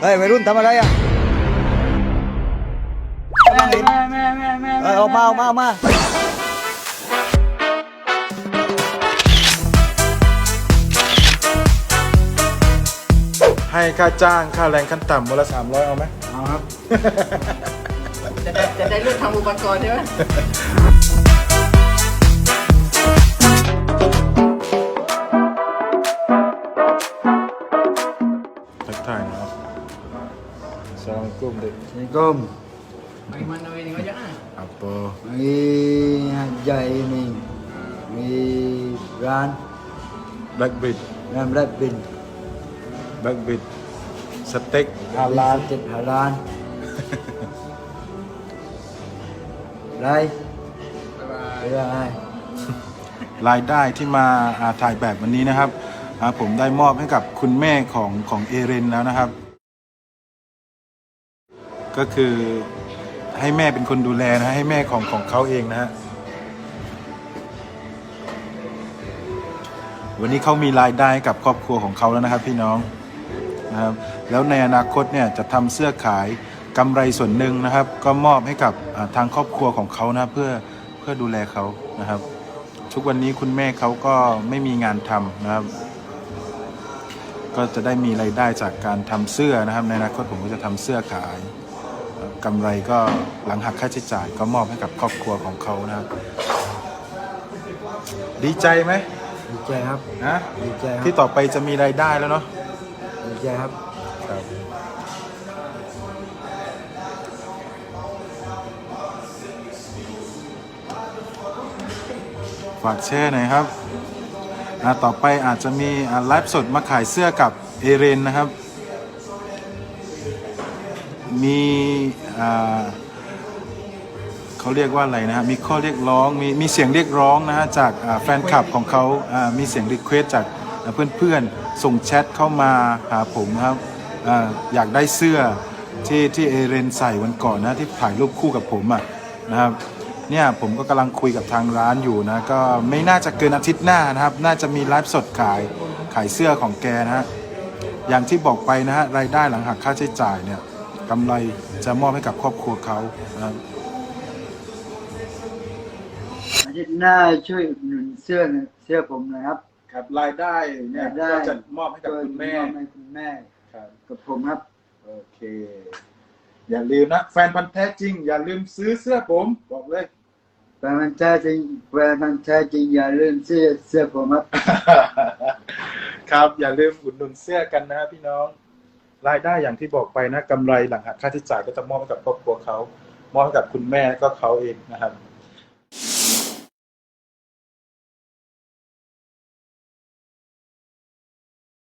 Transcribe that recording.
เฮ้ยวัยรุ่นทำอะไรอะกำลังเห็นแม่แม่แม่แม่เออเอามาเอามาเอามาให้ค่าจ้างค่าแรงขั้นต่ำวันละสามร้อยเอาไหมเอาครับ จะได้จะได้เลือกทำอุปกรณ์ใช่ไหม สองกลุ่มเด็ก Assalamualaikum. ไปมันเอาเองก็ยัง apa Mari hajar ini. Mari ran backbeat ran berat bin. backbeat สเต็กฮาลาล Cek halan. Đây. บ๊ายบาย Đây. รายได้ที่มาอ่าถ่ายแบบวันนี้นะครับอ่าผมได้มอบให้กับคุณแม่ของของเอเรนแล้วนะครับ ก็คือให้แม่เป็นคนดูแลนะให้แม่ของของเขาเองนะฮะวันนี้เขามีรายได้ให้กับครอบครัวของเขาแล้วนะครับพี่น้องนะครับแล้วในอนาคตเนี่ยจะทำเสื้อขายกำไรส่วนหนึ่งนะครับ ก็มอบให้กับทางครอบครัวของเขานะเพื่อเพื่อดูแลเขานะครับ ทุกวันนี้คุณแม่เขาก็ไม่มีงานทำนะครับ ก็จะได้มีรายได้จากการทำเสื้อนะครับ ในอนาคตผมก็จะทำเสื้อขาย กำไรก็หลังหักค่าใช้จ่ายก็มอบให้กับครอบครัวของเขานะครับดีใจไหม Đi chơi hấp. นะ Đi chơi ที่ hấp. ต่อไปจะมีรายได้แล้วเนาะ Đi chơi hấp. ครับ ฝากแชร์หน่อยครับอ่าต่อไปอาจจะมีอ่าไลฟ์สดมาขายเสื้อกับเอเรนนะครับ มีเขาเรียกว่าอะไรนะฮะมีข้อเรียกร้องมีมีเสียงเรียกร้องนะฮะจากแฟนคลับของเขามีเสียงรีเควสจากเพื่อนๆส่งแชทเข้ามาหาผมครับอาอยากได้เสื้อที่ที่เอเรนใส่วันก่อนนะที่ถ่ายรูปคู่กับผมอะนะครับเนี่ยผมก็กำลังคุยกับทางร้านอยู่นะก็ไม่น่าจะเกินอาทิตย์หน้านะครับ น่าจะมีไลฟ์สดขายขายเสื้อของแกนะฮะอย่างที่บอกไปนะฮะรายได้หลังหักค่าใช้จ่ายเนี่ย กำไรจะมอบให้กับครอบครัวเขานะครับอาทิตย์หน้าช่วยอุดหนุนเสื้อหน่อยเสื้อผมหนะครับครับรายได้เนี่ยรายได้ก็จะมอบให้กับคุณแม่มอบให้คุณแม่ครับกับผมครับ โอเค อย่าลืมนะ แฟนพันธ์แท้จริง อย่าลืมซื้อเสื้อผมบอกเลย แฟนมันธุ์แท้จริงแฟนมันธุ์แท้จริงอย่าลืมเสื้อเสื้อผมครับ ครับอย่าลืมอุดหนุนเสื้อกันนะพี่น้อง รายได้อย่างที่บอกไปนะกำไรหลังหักค่าใช้จ่ายก็จะมอบให้กับครอบครัวเขามอบให้กับคุณแม่แล้วก็เขาเองนะครับ